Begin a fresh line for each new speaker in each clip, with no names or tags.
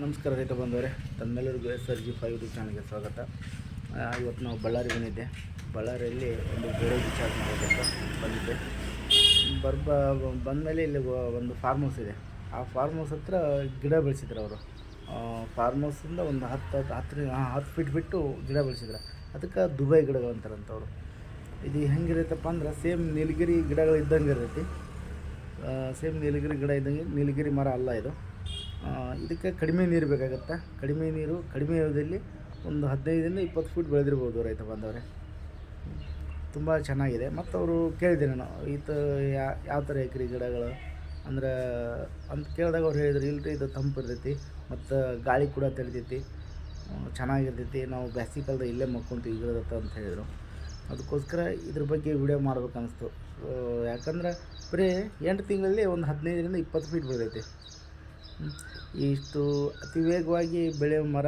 ನಮಸ್ಕಾರ ರೈತ ಬಂದವರೆ ತಮ್ಮೆಲ್ಲರಿಗೂ S R G five YouTube ಚಾನಲ್ಗೆ ಸ್ವಾಗತ. ಇವತ್ತು ನಾವು ಬಳ್ಳಾರಿ ಬಂದಿದ್ದೆ. ಬಳ್ಳಾರಿಯಲ್ಲಿ ಒಂದು ಗೋಡೆ ಚಾರ್ಜ್ ಮಾಡಬೇಕು ಬಂದಿದ್ದೆ. ಬರ್ಬ, ಬಂದಮೇಲೆ ಇಲ್ಲಿ ಒಂದು ಫಾರ್ಮ್ ಹೌಸ್ ಇದೆ. ಆ ಫಾರ್ಮ್ ಹೌಸ್ ಹತ್ರ ಗಿಡ ಬೆಳೆಸಿದ್ರು ಅವರು. ಫಾರ್ಮ್ ಹೌಸಿಂದ ಒಂದು ಹತ್ತು ಹತ್ತು ಹತ್ತು ಹತ್ತು ಫೀಟ್ ಬಿಟ್ಟು ಗಿಡ ಬೆಳೆಸಿದ್ರು. ಅದಕ್ಕೆ ದುಬೈ ಗಿಡಗಳು ಅಂತಾರಂಥವ್ರು ಇದು ಹೆಂಗಿರುತ್ತಪ್ಪ ಅಂದ್ರೆ ಸೇಮ್ ನೀಲಗಿರಿ ಗಿಡಗಳು ಇದ್ದಂಗೆ ಇರ್ತೈತಿ ಸೇಮ್ ನೀಲಗಿರಿ ಗಿಡ ಇದ್ದಂಗೆ ನೀಲಗಿರಿ ಮರ ಅಲ್ಲ ಇದು. ಇದಕ್ಕೆ ಕಡಿಮೆ ನೀರು ಬೇಕಾಗತ್ತೆ? ಕಡಿಮೆ ನೀರು, ಕಡಿಮೆ ಅವಧಿಯಲ್ಲಿ ಒಂದು ಹದಿನೈದರಿಂದ ಇಪ್ಪತ್ತು ಫೀಟ್ ಬೆಳೆದಿರ್ಬೋದು ರೈತ ಬಂದವರೇ ತುಂಬ ಚೆನ್ನಾಗಿದೆ. ಮತ್ತು ಅವರು ಕೇಳಿದೆ ನಾನು ಈತ ಯಾವ ಥರ ಎಕರೆ ಗಿಡಗಳು? ಅಂದ್ರೆ, ಅಂತ ಕೇಳಿದಾಗ ಅವ್ರು ಹೇಳಿದ್ರು, ಇಲ್ರಿ, ಇದು ತಂಪು ಇರ್ತೈತಿ, ಮತ್ತು ಗಾಳಿ ಕೂಡ ತಡಿತೈತಿ ಚೆನ್ನಾಗಿರ್ತೈತಿ, ನಾವು ಬ್ಯಾಸಿ ಕಾಲದ ಇಲ್ಲೇ ಮಕ್ಕೊಂತೀವಿ ಗಿಡದತ್ತ ಅಂತ ಹೇಳಿದರು. ಅದಕ್ಕೋಸ್ಕರ ಇದ್ರ ಬಗ್ಗೆ ವಿಡಿಯೋ ಮಾಡ್ಬೇಕು ಅನಿಸ್ತು ಯಾಕಂದ್ರೆ ಬರೀ ಎಂಟು ತಿಂಗಳಲ್ಲಿ ಒಂದು ಹದಿನೈದರಿಂದ ಇಪ್ಪತ್ತು ಫೀಟ್ ಬೆಳೆದೈತಿ. ಇಷ್ಟು ಅತಿ ವೇಗವಾಗಿ ಬೆಳೆಯೋ ಮರ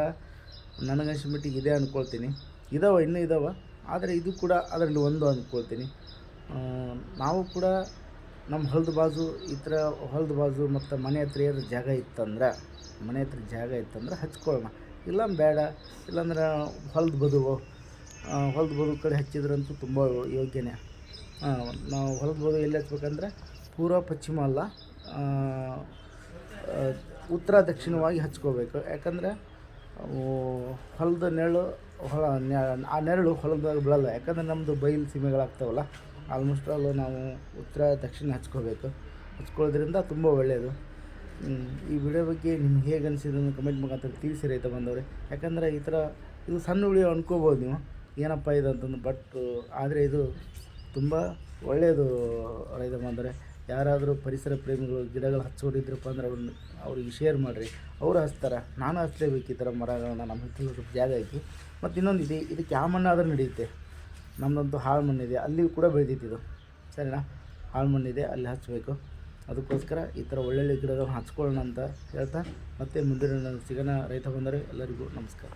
ನನಗನ್ಸಿದ ಮಟ್ಟಿಗೆ ಇದೆ ಅಂದ್ಕೊಳ್ತೀನಿ ಇದಾವೆ, ಇನ್ನೂ ಇದಾವೆ, ಆದರೆ ಇದು ಕೂಡ ಅದರಲ್ಲಿ ಒಂದು ಅಂದ್ಕೊಳ್ತೀನಿ ನಾವು ಕೂಡ ನಮ್ಮ ಹೊಲದ ಬಾಜು, ಈ ಥರ ಹೊಲದ ಬಾಜು ಮತ್ತು ಮನೆ ಹತ್ರ ಏನಾದ್ರು ಜಾಗ ಇತ್ತಂದ್ರೆ, ಮನೆ ಹತ್ರ ಜಾಗ ಇತ್ತಂದ್ರೆ ಹಚ್ಕೊಳ್ಳೋಣ. ಇಲ್ಲ ಬೇಡ, ಇಲ್ಲಾಂದ್ರೆ ಹೊಲದ ಬದುವು ಹೊಲದ ಬದು ಕಡೆ ಹಚ್ಚಿದ್ರಂತೂ ತುಂಬ ಯೋಗ್ಯನೇ. ನಾವು ಹೊಲದ ಬದು ಎಲ್ಲಿ ಹಚ್ಬೇಕಂದ್ರೆ ಪೂರ್ವ ಪಶ್ಚಿಮ ಅಲ್ಲ ಉತ್ತರ ದಕ್ಷಿಣವಾಗಿ ಹಚ್ಕೋಬೇಕು. ಯಾಕಂದರೆ ಹೊಲದ ನೆರಳು ನೆ- ಆ ನೆರಳು ಹೊಲದಾಗ ಬೀಳಲ್ಲ. ಯಾಕಂದ್ರೆ ನಮ್ಮದು ಬಯಲು ಸೀಮೆಗಳಾಗ್ತಾವಲ್ಲ ಆಲ್ಮೋಸ್ಟ್ ಆಲ್ ನಾವು ಉತ್ತರ, ದಕ್ಷಿಣ ಹಚ್ಕೋಬೇಕು. ಹಚ್ಕೊಳ್ಳೋದ್ರಿಂದ ತುಂಬ ಒಳ್ಳೆಯದು ಈ ವಿಡಿಯೋ ಬಗ್ಗೆ ನಿಮ್ಗೆ ಹೇಗೆ ಅನಿಸಿದ್ರು ಕಮೆಂಟ್ ಮುಖಾಂತರ ತಿಳಿಸಿ ರೈತ ಬಂದವ್ರೆ. ಯಾಕಂದರೆ ಈ ಥರ ಇದು ಸಣ್ಣ ಉಳಿಯೋ ಅನ್ಕೋಬೋದು ನೀವು. ಏನಪ್ಪ ಇದು ಅಂತಂದು ಬಟ್ ಆದರೆ ಇದು ತುಂಬ ಒಳ್ಳೆಯದು ರೈತ ಬಂದರೆ ಯಾರಾದರೂ ಪರಿಸರ ಪ್ರೇಮಿಗಳು ಗಿಡಗಳು ಹಚ್ಚೋರಿದ್ರಪ್ಪ ಅಂದ್ರೆ ಅವ್ರನ್ನ ಅವ್ರಿಗೆ ಶೇರ್ ಮಾಡಿರಿ. ಅವರು ಹಚ್ತಾರೆ, ನಾನು ಹಚ್ಚಲೇಬೇಕು ಈ ಥರ ಮರಗಳನ್ನ ನಮ್ಮ ಹಿತ್ತಲು ಸ್ವಲ್ಪ ಜಾಗ ಐತಿ ಮತ್ತು ಇನ್ನೊಂದು ಇದೆ, ಇದಕ್ಕೆ ಯಾವ ಮಣ್ಣಾದರೂ ನಡೆಯುತ್ತೆ. ನಮ್ಮದಂತೂ ಹಾಳು ಮಣ್ಣಿದೆ ಅಲ್ಲಿ ಕೂಡ ಬೆಳೆದಿತ್ತು ಇದು. ಸರಿನಾ? ಹಾಳು ಮಣ್ಣಿದೆ, ಅಲ್ಲಿ ಹಚ್ಚಬೇಕು ಅದಕ್ಕೋಸ್ಕರ ಈ ಥರ ಒಳ್ಳೊಳ್ಳೆ ಗಿಡಗಳನ್ನ ಹಚ್ಕೊಳ್ಳೋಣ ಅಂತ ಹೇಳ್ತಾ ಮತ್ತೆ ಮುಂದಿನ ಸಿಗೋಣ ರೈತ ಬಂದರೆ ಎಲ್ಲರಿಗೂ ನಮಸ್ಕಾರ.